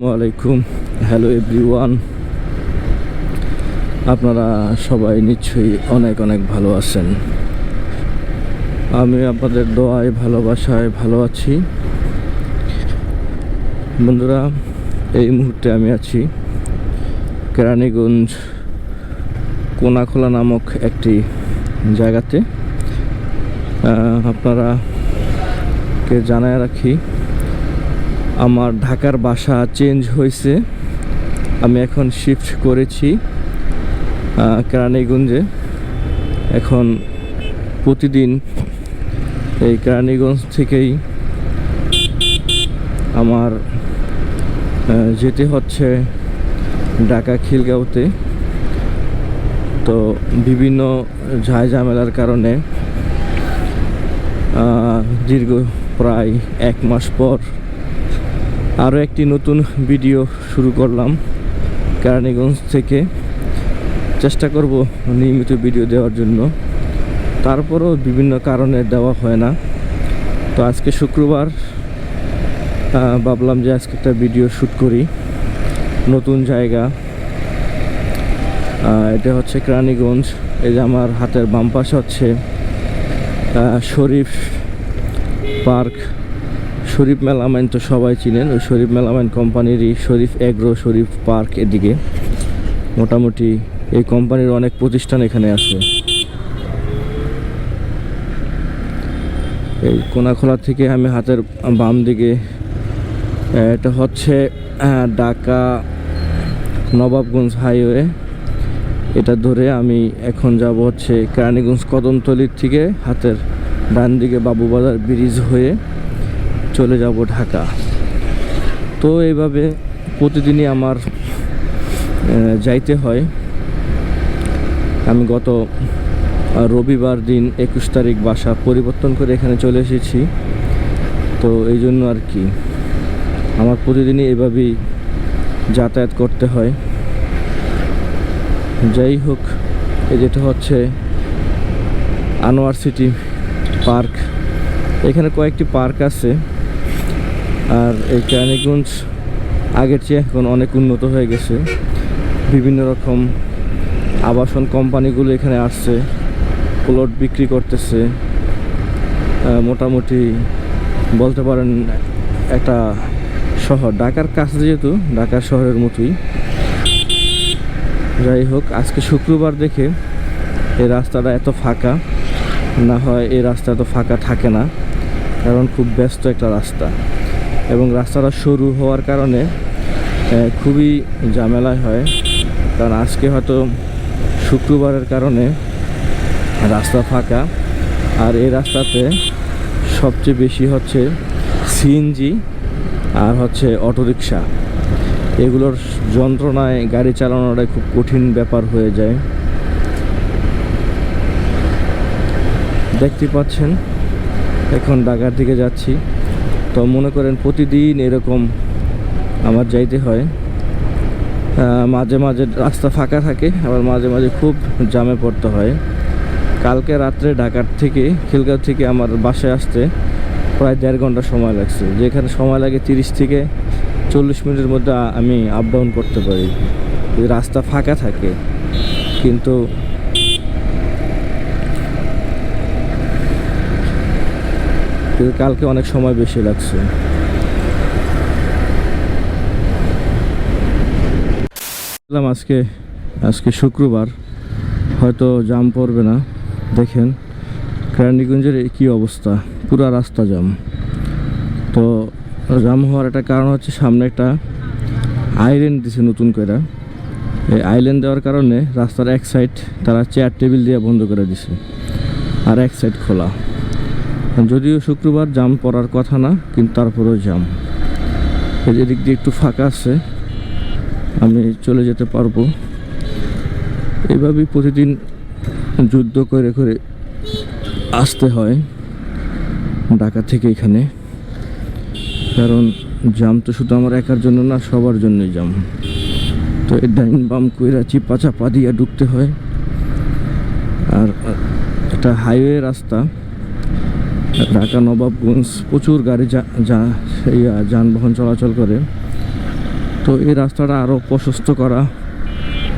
আলাইকুম hello everyone আপনারা সবাই নিশ্চয়ই অনেক অনেক ভালো আছেন। আমি আপনাদের দোয়ায়, ভালোবাসায় ভালো আছি। বন্ধুরা, এই মুহূর্তে আমি আছি কেরানীগঞ্জ কোনাখোলা নামক একটি জায়গাতে। আপনারা কে জানায় রাখি আমার ঢাকার বাসা চেঞ্জ হয়েছে। আমি এখন শিফট করেছি কেরানীগঞ্জে। এখন প্রতিদিন এই কেরানীগঞ্জ থেকেই আমার যেতে হচ্ছে ঢাকা খিলগাঁওতে। তো বিভিন্ন ঝামেলার কারণে দীর্ঘ প্রায় এক মাস পর আরও একটি নতুন ভিডিও শুরু করলাম কেরানীগঞ্জ থেকে। চেষ্টা করব নিয়মিত ভিডিও দেওয়ার জন্য। তারপরও বিভিন্ন কারণে দেওয়া হয় না। তো আজকে শুক্রবার ভাবলাম যে আজকে একটা ভিডিও শ্যুট করি। নতুন জায়গা। এটা হচ্ছে কেরানীগঞ্জ। এই যে আমার হাতের বাম পাশে হচ্ছে শরীফ পার্ক। শরীফ মেলামাইন তো সবাই চিনেন, ওই শরীফ মেলামাইন কোম্পানিরই শরীফ এগ্রো, শরীফ পার্ক এদিকে। মোটামুটি এই কোম্পানির অনেক প্রতিষ্ঠান এখানে আছে। এই কোনাখোলা থেকে আমি হাতের বাম দিকে এটা হচ্ছে ঢাকা নবাবগঞ্জ হাইওয়ে। এটা ধরে আমি এখন যাব হচ্ছে কেরানীগঞ্জ কদমতলির থেকে হাতের ডান দিকে বাবুবাজার ব্রিজ হয়ে। চলে যাব ঢাকা। তো এইভাবে প্রতিদিনই আমার যাইতে হয়। আমি গত রবিবার দিন একুশ তারিখ বাসা পরিবর্তন করে এখানে চলে এসেছি। তো এই জন্য আর কি। আমার প্রতিদিনই এভাবেই যাতায়াত করতে হয়। যাই হোক যেটা হচ্ছে আনোয়ার সিটি পার্ক। এখানে কয়েকটি পার্ক আছে। আর এই কেরানীগঞ্জ আগের চেয়ে এখন অনেক উন্নত হয়ে গেছে। বিভিন্ন রকম আবাসন কোম্পানিগুলো এখানে আসছে, প্লট বিক্রি করতেছে। মোটামুটি বলতে পারেন একটা শহর। ঢাকার কাছে যেহেতু, ঢাকার শহরের মতোই। যাই হোক, আজকে শুক্রবার দেখে এই রাস্তাটা এত ফাঁকা, না হয় এই রাস্তা এত ফাঁকা থাকে না, কারণ খুব ব্যস্ত একটা রাস্তা। এবং রাস্তাটা সরু হওয়ার কারণে খুবই ঝামেলায় হয়। কারণ আজকে হয়তো শুক্রবারের কারণে রাস্তা ফাঁকা। আর এই রাস্তাতে সবচেয়ে বেশি হচ্ছে সিএনজি আর হচ্ছে অটোরিকশা। এগুলোর যন্ত্রণায় গাড়ি চালানোটা খুব কঠিন ব্যাপার হয়ে যায়। দেখতে পাচ্ছেন, এখন ঢাকার দিকে যাচ্ছি। তো মনে করেন প্রতিদিন এরকম আমার যাইতে হয়। মাঝে মাঝে রাস্তা ফাঁকা থাকে, আবার মাঝে মাঝে খুব জামে পড়তে হয়। কালকে রাত্রে ঢাকার থেকে, খিলগাঁও থেকে আমার বাসায় আসতে প্রায় দেড় ঘণ্টা সময় লাগছে। যেখানে সময় লাগে তিরিশ থেকে চল্লিশ মিনিটের মধ্যে আমি আপ ডাউন করতে পারি। রাস্তা ফাঁকা থাকে, কিন্তু কিন্তু কালকে অনেক সময় বেশি লাগছে। আজকে আজকে শুক্রবার, হয়তো জাম পড়বে না, দেখেন। কেরানীগঞ্জের কী অবস্থা? পুরা রাস্তা জাম। তো জাম হওয়ার একটা কারণ হচ্ছে সামনে একটা আইল্যান্ড দিছে নতুন করে। এই আইল্যান্ড দেওয়ার কারণে রাস্তার এক সাইড তারা চেয়ার টেবিল দিয়ে বন্ধ করে দিছে। আর এক সাইড খোলা। যদিও শুক্রবার জাম পড়ার কথা না, কিন্তু তারপরেও জাম। এদিক দিয়ে একটু ফাঁকা আছে, আমি চলে যেতে পারব। এভাবেই প্রতিদিন যুদ্ধ করে করে আসতে হয় ঢাকা থেকে এখানে। কারণ জাম তো শুধু আমার একার জন্য না, সবার জন্যই জাম। তো এই ডাইন বাম কইরা চিপা চাপা দিয়ে ঢুকতে হয়। আর এটা হাইওয়ে রাস্তা। ঢাকা নবাবগঞ্জ প্রচুর গাড়ি যা যানবাহন চলাচল করে। তো এই রাস্তাটা আরও প্রশস্ত করা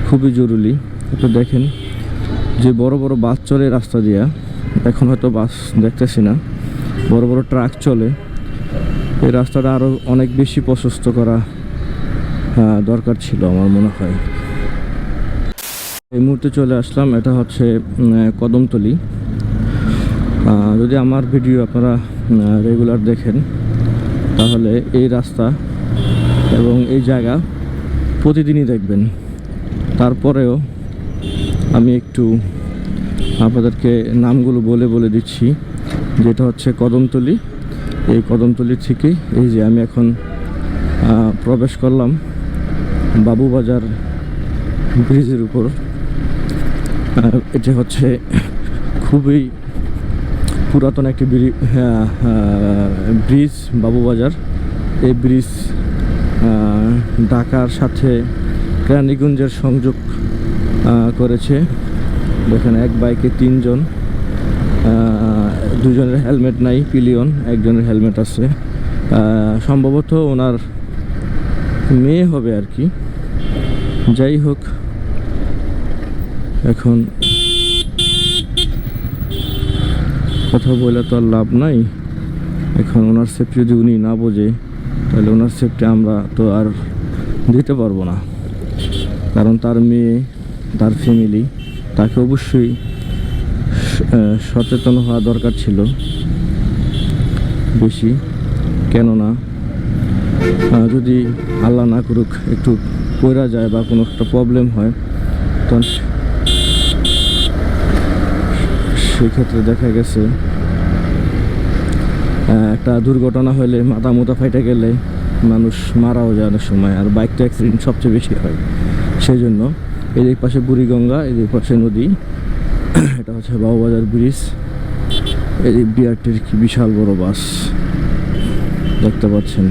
খুবই জরুরি। একটু দেখেন যে বড় বড় বাস চলে রাস্তা দিয়া। এখন হয়তো বাস দেখতেছি না। বড় বড় ট্রাক চলে। এই রাস্তাটা আরও অনেক বেশি প্রশস্ত করা দরকার ছিল আমার মনে হয়। এই মুহূর্তে চলে আসলাম। এটা হচ্ছে কদমতলি। যদি আমার ভিডিও আপনারা রেগুলার দেখেন, তাহলে এই রাস্তা এবং এই জায়গা প্রতিদিনই দেখবেন। তারপরেও আমি একটু আপনাদেরকে নামগুলো বলে বলে দিচ্ছি। যেটা হচ্ছে কদমতলি। এই কদমতলি থেকেই এই যে আমি এখন প্রবেশ করলাম বাবুবাজার ব্রিজের উপর। এটা হচ্ছে খুবই পুরাতন একটি হ্যাঁ, হ্যাঁ, ব্রিজ বাবুবাজার। এই ব্রিজ ঢাকার সাথে কেরানীগঞ্জের সংযোগ করেছে। দেখেন এক বাইকে তিনজন দুজনের হেলমেট নাই পিলিয়ন একজনের হেলমেট আছে। সম্ভবত ওনার মেয়ে হবে আর কি। যাই হোক এখন কথা বলে তো আর লাভ নাই। এখন ওনার সেফটি যদি উনি না বোঝে, তাহলে ওনার সেফটি আমরা তো আর দিতে পারব না। কারণ তার মেয়ে, তার ফ্যামিলি তাকে অবশ্যই সচেতন হওয়া দরকার ছিল। বেশি। কেননা যদি আল্লাহ না করুক, একটু পড়া যায় বা কোনো একটা প্রবলেম হয়, তখন সে- সেক্ষেত্রে দেখা গেছে একটা দুর্ঘটনা হলে মাথা মোতা ফাইটে গেলে মানুষ মারাও যায় অনেক সময়, আর বাইক তো অ্যাক্সিডেন্ট সবচেয়ে বেশি হয়। সেই জন্য এদিক পাশে বুড়িগঙ্গা, এদিক পাশে নদী, এটা হচ্ছে বাবুবাজার ব্রিজ এই বিআরটির কি বিশাল বড় বাস, দেখতে পাচ্ছেন,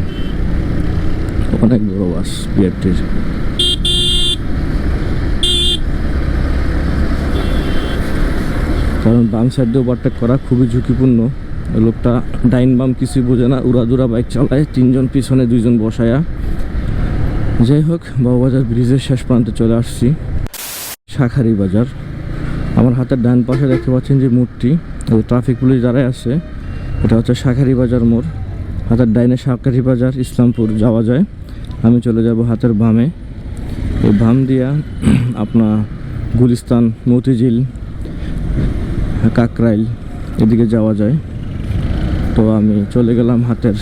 অনেক বড় বাস বিআরটির। কারণ বাম সাইড ওভারটেক করা খুবই ঝুঁকিপূর্ণ। লোকটা ডাইন বাম কিছুই বোঝে না উড়াদুরা বাইক চালায়, তিনজন পিছনে, দুইজন বসায়া। যাই হোক, বাবুবাজার ব্রিজের শেষ প্রান্তে চলে আসছি, শাখারি বাজার। আমার হাতের ডান পাশে দেখতে পাচ্ছেন যে মূর্তি ট্রাফিক পুলিশ দাঁড়ায় আছে। এটা হচ্ছে শাখারি বাজার মোড়। হাতের ডাইনে শাখারি বাজার, ইসলামপুর যাওয়া যায়। আমি চলে যাব হাতের বামে। এই বাম দিয়া, আপনার গুলিস্তান, মতিঝিল কাকরাইল এদিকে যাওয়া যায়। তো আমি চলে গেলাম হাতের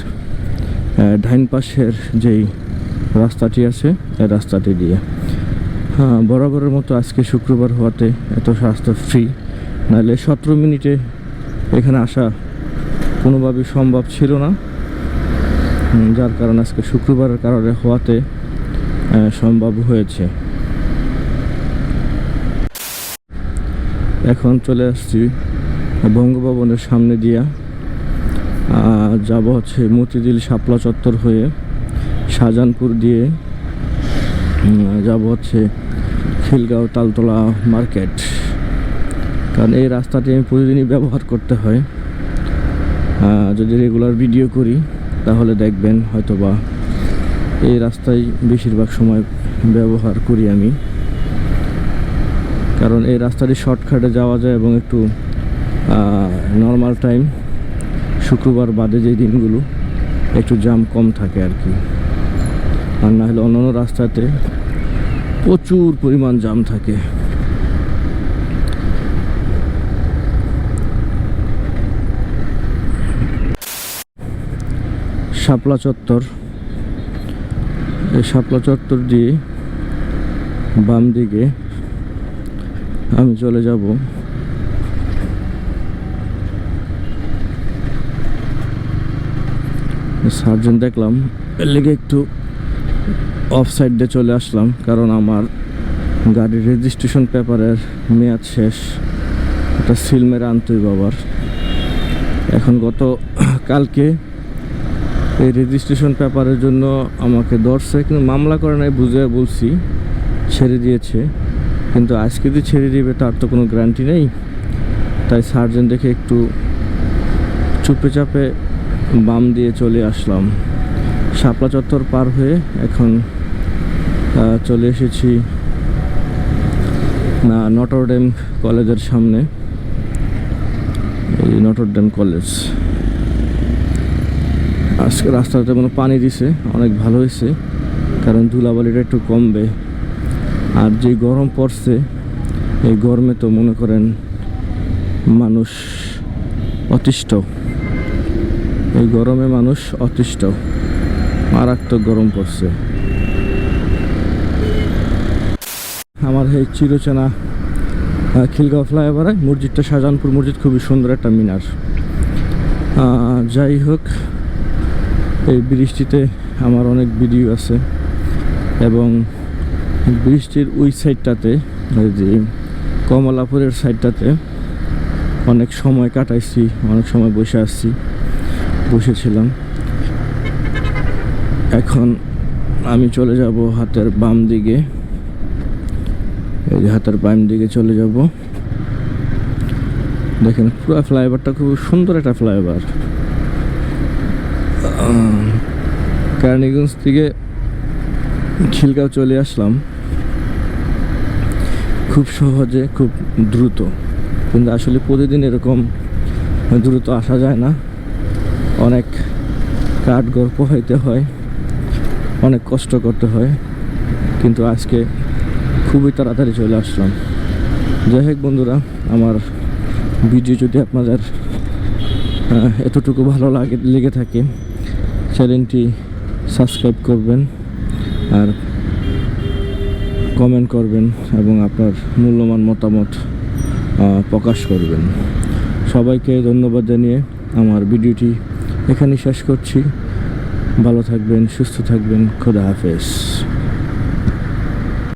ডাইন পাশের যেই রাস্তাটি আছে এই রাস্তাটি দিয়ে। হ্যাঁ বরাবরের মতো আজকে শুক্রবার হওয়াতে এত রাস্তা ফ্রি নাহলে সতেরো মিনিটে এখানে আসা কোনোভাবেই সম্ভব ছিল না। যার কারণে আজকে শুক্রবারের কারণে হওয়াতে সম্ভব হয়েছে। এখন চলে আসছি বঙ্গভবনের সামনে দিয়া। যাব হচ্ছে মতিঝিল শাপলা চত্বর হয়ে শাহজাহানপুর দিয়ে। যাব হচ্ছে খিলগাঁও তালতলা মার্কেট। কারণ এই রাস্তাটি আমি প্রতিদিনই ব্যবহার করতে হয়। যদি রেগুলার ভিডিও করি, তাহলে দেখবেন হয়তোবা এই রাস্তায় বেশিরভাগ সময় ব্যবহার করি আমি। কারণ এই রাস্তাটি শর্টকাটে যাওয়া যায় এবং একটু নর্মাল টাইম শুক্রবার বাদে যে দিনগুলো একটু জাম কম থাকে আর কি। আর না হলে অন্যান্য রাস্তাতে প্রচুর পরিমাণ জাম থাকে। শাপলা চত্বর, এই শাপলা চত্বর দিয়ে বাম দিকে আমি চলে যাব। সার্জন দেখলাম, এর লেগে একটু অফ সাইড দিয়ে চলে আসলাম, কারণ আমার গাড়ির রেজিস্ট্রেশন পেপারের মেয়াদ শেষ। একটা সিল মেরে আনতই বাবার এখন গত কালকে এই রেজিস্ট্রেশন পেপারের জন্য আমাকে কিন্তু মামলা করে নাই বুঝে বলছি, ছেড়ে দিয়েছে। কিন্তু আজকে যদি ছেড়ে দিবে তার তো কোনো গ্যারান্টি নেই। তাই সার্জেন দেখে একটু চুপে চাপে বাম দিয়ে চলে আসলাম। শাপলা চত্বর পার হয়ে এখন চলে এসেছি, না নটরডেম কলেজের সামনে। এই নটরডেম কলেজ। আজকে রাস্তাতে কোনো পানি দিছে, অনেক ভালো হয়েছে, কারণ ধুলাবালিটা একটু কমবে। আর যে গরম পড়ছে, এই গরমে তো মনে করেন মানুষ অতিষ্ঠ। এই গরমে মানুষ অতিষ্ঠ, মারাত্মক গরম পড়ছে। আমার এই চিরচেনা খিলগাঁও ফ্লাইওভারে, মসজিদটা শাহজাহানপুর মসজিদ খুবই সুন্দর একটা মিনার। যাই হোক, এই বৃষ্টিতে আমার অনেক ভিডিও আছে এবং বৃষ্টির ওই সাইডটাতে ওই যে কমলাপুরের সাইডটাতে অনেক সময় কাটাইছি, অনেক সময় বসে আসছি বসেছিলাম। এখন আমি চলে যাব হাতের বাম দিকে। এই যে হাতের বাম দিকে চলে যাব। দেখেন, পুরো ফ্লাইওভারটা খুব সুন্দর একটা ফ্লাইওভার। কার্নিগঞ্জ থেকে খিলগাঁও চলে আসলাম। খুব সহজে, খুব দ্রুত। কিন্তু আসলে প্রতিদিন এরকম দ্রুত আসা যায় না। অনেক কাঠ গল্প হইতে হয়, অনেক কষ্ট করতে হয়। কিন্তু আজকে খুবই তাড়াতাড়ি চলে আসলাম। যাই হোক বন্ধুরা, আমার ভিডিও যদি আপনাদের এতটুকু ভালো লাগে, লেগে থাকে চ্যানেলটি সাবস্ক্রাইব করবেন। আর কমেন্ট করবেন এবং আপনার মূল্যবান মতামত প্রকাশ করবেন। সবাইকে ধন্যবাদ জানিয়ে আমার ভিডিওটি এখানেই শেষ করছি। ভালো থাকবেন, সুস্থ থাকবেন, খোদা হাফেজ।